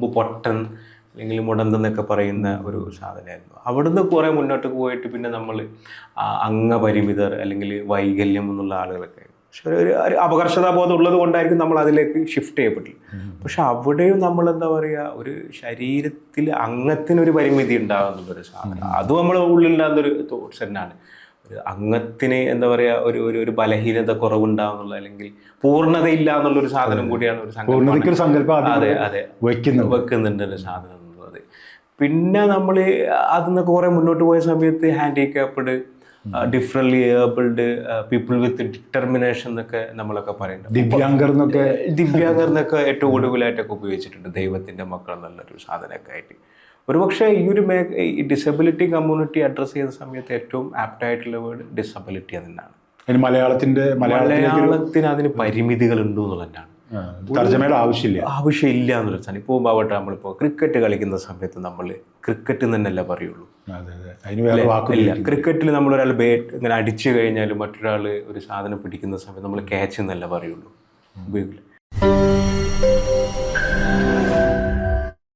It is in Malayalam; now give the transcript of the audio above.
മുമ്പ് പൊട്ടൻ അല്ലെങ്കിൽ മുടന്തെന്നൊക്കെ പറയുന്ന ഒരു സാധനമായിരുന്നു. അവിടുന്ന് കുറേ മുന്നോട്ട് പോയിട്ട് പിന്നെ നമ്മൾ അംഗപരിമിതർ അല്ലെങ്കിൽ വൈകല്യം എന്നുള്ള ആളുകളൊക്കെ. പക്ഷെ ഒരു ഒരു അപകർഷതാബോധം ഉള്ളത് കൊണ്ടായിരിക്കും നമ്മൾ അതിലേക്ക് ഷിഫ്റ്റ് ചെയ്യപ്പെട്ടില്ല പക്ഷെ അവിടെയും നമ്മൾ എന്താ പറയുക ഒരു ശരീരത്തിൽ അംഗത്തിനൊരു പരിമിതി ഉണ്ടാകുന്നുള്ളൊരു സാധനം. അതും നമ്മൾ ഉള്ളിലുണ്ടാകുന്നൊരു തോട്ട്സ് തന്നെയാണ്. അംഗത്തിന് എന്താ പറയുക ഒരു ഒരു ഒരു ബലഹീനത കുറവുണ്ടാവുന്നുള്ള അല്ലെങ്കിൽ പൂർണതയില്ല എന്നുള്ള ഒരു സാധനം കൂടിയാണ് ഒരു. പൂർണതയ്ക്ക് ഒരു സങ്കല്പം അതെ അതെ. വെക്കുന്നുണ്ട് ഒരു സാധനം എന്നുള്ളത്. പിന്നെ നമ്മൾ അതിൽ നിന്നൊക്കെ കുറെ മുന്നോട്ട് പോയ സമയത്ത് handicapped differently abled people with determination എന്നൊക്കെ നമ്മളൊക്കെ പറയുന്നുണ്ട് ദിവ്യാംഗർ എന്നൊക്കെ. ദിവ്യാംഗർ എന്നൊക്കെ ഏറ്റവും ഒടുവിലായിട്ടൊക്കെ ഉപയോഗിച്ചിട്ടുണ്ട് ദൈവത്തിന്റെ മക്കൾ എന്നുള്ളൊരു സാധനമൊക്കെ ആയിട്ട്. ഒരുപക്ഷെ ഈ ഒരു മേ ഈ ഡിസബിലിറ്റി കമ്മ്യൂണിറ്റി അഡ്രസ്സ് ചെയ്യുന്ന സമയത്ത് ഏറ്റവും ആപ്റ്റായിട്ടുള്ള വേർഡ് ഡിസബിലിറ്റി എന്നാണ് മലയാളത്തിന്റെ മലയാളത്തിന് അതിന് പരിമിതികൾ ഉണ്ട് എന്നുള്ളതാണ്. തർജമയുടെ ആവശ്യമില്ല. ആവശ്യമില്ല എന്നുള്ള സാധനം. ഇപ്പോൾ ആവട്ടെ നമ്മളിപ്പോൾ ക്രിക്കറ്റ് കളിക്കുന്ന സമയത്ത് നമ്മൾ ക്രിക്കറ്റ് തന്നെയല്ലേ പറയുള്ളൂ. ഇല്ല. ക്രിക്കറ്റിൽ നമ്മളൊരാൾ ബാറ്റ് ഇങ്ങനെ അടിച്ചു കഴിഞ്ഞാൽ മറ്റൊരാൾ ഒരു സാധനം പിടിക്കുന്ന സമയത്ത് നമ്മൾ ക്യാച്ച് എന്നല്ല പറയുള്ളൂ. ഉപയോഗിക്കില്ല.